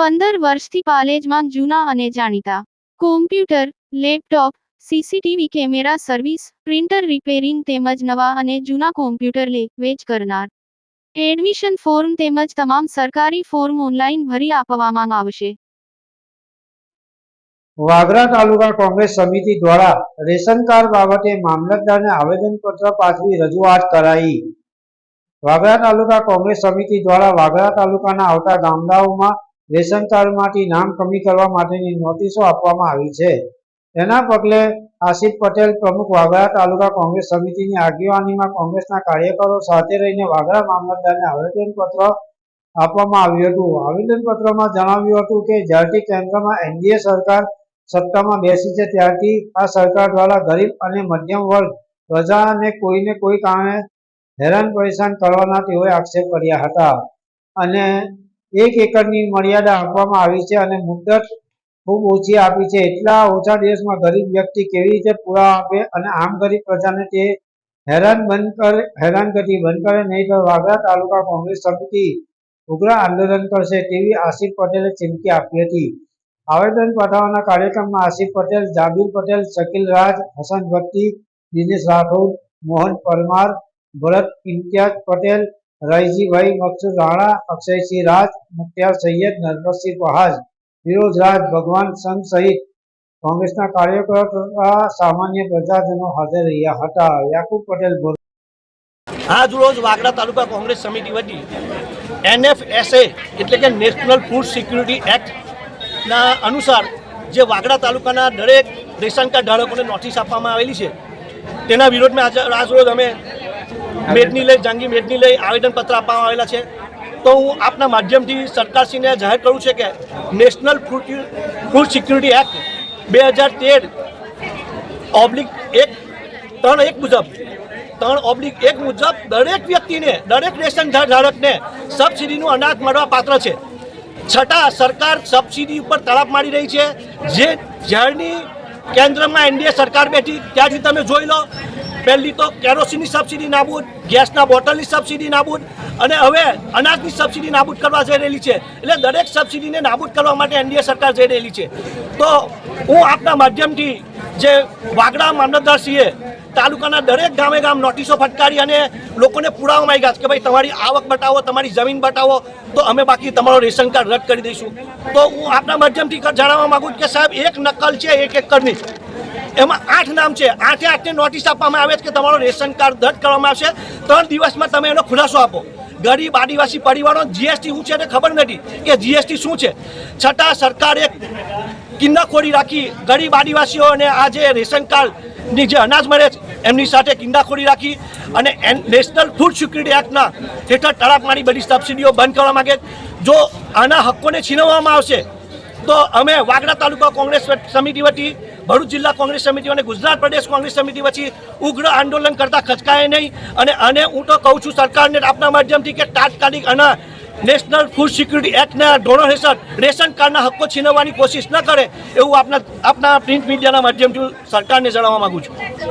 પંદર વર્ષથી પાલેજમાં જૂના અને જાણીતા. Computer laptop CCTV camera service printer repairing તેમજ નવા અને જૂના કોમ્પ્યુટર લે, વેચ કરનાર. એડમિશન ફોર્મ તેમજ તમામ સરકારી ફોર્મ ઓનલાઈન ભરી આપવામાં આવશે. વાગરા તાલુકા કોંગ્રેસ સમિતિ દ્વારા રેશન કાર્ડ બાબતે મામલતદારને આવેદનપત્ર પાઠવી રજૂઆત કરાઈ. વાગરા તાલુકા કોંગ્રેસ સમિતિ દ્વારા વાગરા તાલુકાના આવતા ગામડાઓમાં રેશન કાર્ડમાંથી નામ કમી કરવા માટેની નોટિસો આપવામાં આવી છે. તેના પગલે આસિફ પટેલ પ્રમુખ વાઘરા તાલુકા કોંગ્રેસ સમિતિની આગેવાનીમાં કોંગ્રેસના કાર્યકરો સાથે રહીને વાગરા મામલતદારને આવેદનપત્ર આપવામાં આવ્યું હતું. આવેદનપત્રમાં જણાવ્યું હતું કે, જ્યારથી કેન્દ્રમાં એનડીએ સરકાર સત્તામાં બેસી છે, ત્યારથી આ સરકાર દ્વારા ગરીબ અને મધ્યમ વર્ગ પ્રજાને કોઈને કોઈ કારણે હેરાન પરેશાન કરવાના તેઓએ આક્ષેપ કર્યા હતા. અને એક એકરની મર્યાદા આપવામાં આવી છે અને મુદત ખૂબ ઓછી આપી છે. એટલા ઓછા દિવસમાં ગરીબ વ્યક્તિ કેવી રીતે પુરાવા આપે અને આમ ગરીબ પ્રજાને તે હેરાન બંધ કરે હેરાનગતિ બંધ કરે નહીં તો વાગરા તાલુકા કોંગ્રેસ સમિતિ ઉગ્ર આંદોલન કરશે તેવી આસિફ પટેલે ચીમકી આપી હતી. આવેદન પાઠવવાના કાર્યક્રમમાં આસિફ પટેલ, જાબીર પટેલ, શકીલ રાજ, હસન ભટ્ટી, દિનેશ રાઠોડ, મોહન પરમાર, ભરત ઇમ્તિયાઝ પટેલ રઈજીભાઈ મકસુદ રાણા, અક્ષયસિંહ રાજ, મુખ્તાર સૈયદ નરપતસિંહ પહાજ ફિરોજ રાજ, ભગવાન સંઘ સહિત કોંગ્રેસના કાર્યકરો તથા સામાન્ય પ્રજાજનો હાજર રહ્યા હતા. યાકુબ પટેલ બોલ આજ રોજ વાગડા તાલુકા કોંગ્રેસ સમિતિ વતી એનએફએસએ એટલે કે નેશનલ ફૂડ સિક્યુરિટી એક્ટના અનુસાર જે વાગડા તાલુકાના દરેક રેશન કાર્ડ ધારકોને નોટિસ આપવામાં આવેલી છે, તેના વિરોધમાં આજ રોજ અમે મેદની લઈ જંગી મેદની લઈ આવેદનપત્ર આપવામાં આવેલા છે. તો હું આપના માધ્યમથી સરકારશ્રીને જાહેર કરું છે કે national food food security act બે હજાર તેર ઓબ્લિક એક, ત્રણ એક મુજબ, ત્રણ ઓબ્લિક એક મુજબ દરેક વ્યક્તિને, દરેક રેશન ધારકને સબસિડીનું અનાજ મળવા પાત્ર છે. છતાં સરકાર સબસિડી ઉપર તળાપ મારી રહી છે. જે જ્યારની કેન્દ્રમાં એનડીએ સરકાર બેઠી, ત્યાંથી તમે જોઈ લો પહેલી તો કેરોસીનની સબસિડી નાબૂદ, ગેસના બોટલની સબસિડી નાબૂદ અને હવે અનાજની સબસિડી નાબૂદ કરવા જઈ રહેલી છે. એટલે દરેક સબસિડીને નાબૂદ કરવા માટે એનડીએ સરકાર જઈ રહેલી છે. તો હું આપના માધ્યમથી જે વાગડા મામલતદારસિંહે તાલુકાના દરેક ગામે ગામ નોટિસો ફટકારી અને લોકોને પુરાવા છે કે ભાઈ તમારી આવક બતાવો, તમારી જમીન બતાવો, તો અમે બાકી તમારો રેશન કાર્ડ રદ કરી દઈશું. તો હું આપના માધ્યમથી જણાવવા માગું કે સાહેબ, એક નકલ છે એક એકરની. એમાં આઠ નામ છે. આઠે આઠને નોટિસ આપવામાં આવે છે કે તમારો રેશન કાર્ડ રદ કરવામાં આવશે. ત્રણ દિવસમાં તમે એનો ખુલાસો આપો. ગરીબ આદિવાસી પરિવારો જીએસટી શું છે એને ખબર નથી કે જીએસટી શું છે. છતાં સરકારે કિન્નાખોરી રાખી ગરીબ આદિવાસીઓને આ જે રેશન કાર્ડની જે અનાજ મળે છે, એમની સાથે કિંડાખોરી રાખી અને એન- નેશનલ ફૂડ સિક્યુરિટી એક્ટના હેઠળ તળાપ મારી બધી સબસિડીઓ બંધ કરવા માંગે જો આના હક્કોને છીનવવામાં આવશે, તો અમે વાગડા તાલુકા કોંગ્રેસ સમિતિ વતી ભરૂચ જિલ્લા કોંગ્રેસ સમિતિ અને ગુજરાત પ્રદેશ કોંગ્રેસ સમિતિ વચ્ચે ઉગ્ર આંદોલન કરતા ખચકાય નહીં. અને અને હું તો કહું છું, સરકારને આપના માધ્યમથી કે તાત્કાલિક આના નેશનલ ફૂડ સિક્યુરિટી એક્ટના ધોરણ હેઠળ રેશન કાર્ડના હક્કો છીનવવાની કોશિશ ન કરે એવું આપના આપના પ્રિન્ટ મીડિયાના માધ્યમથી સરકારને જણાવવા માગું છું.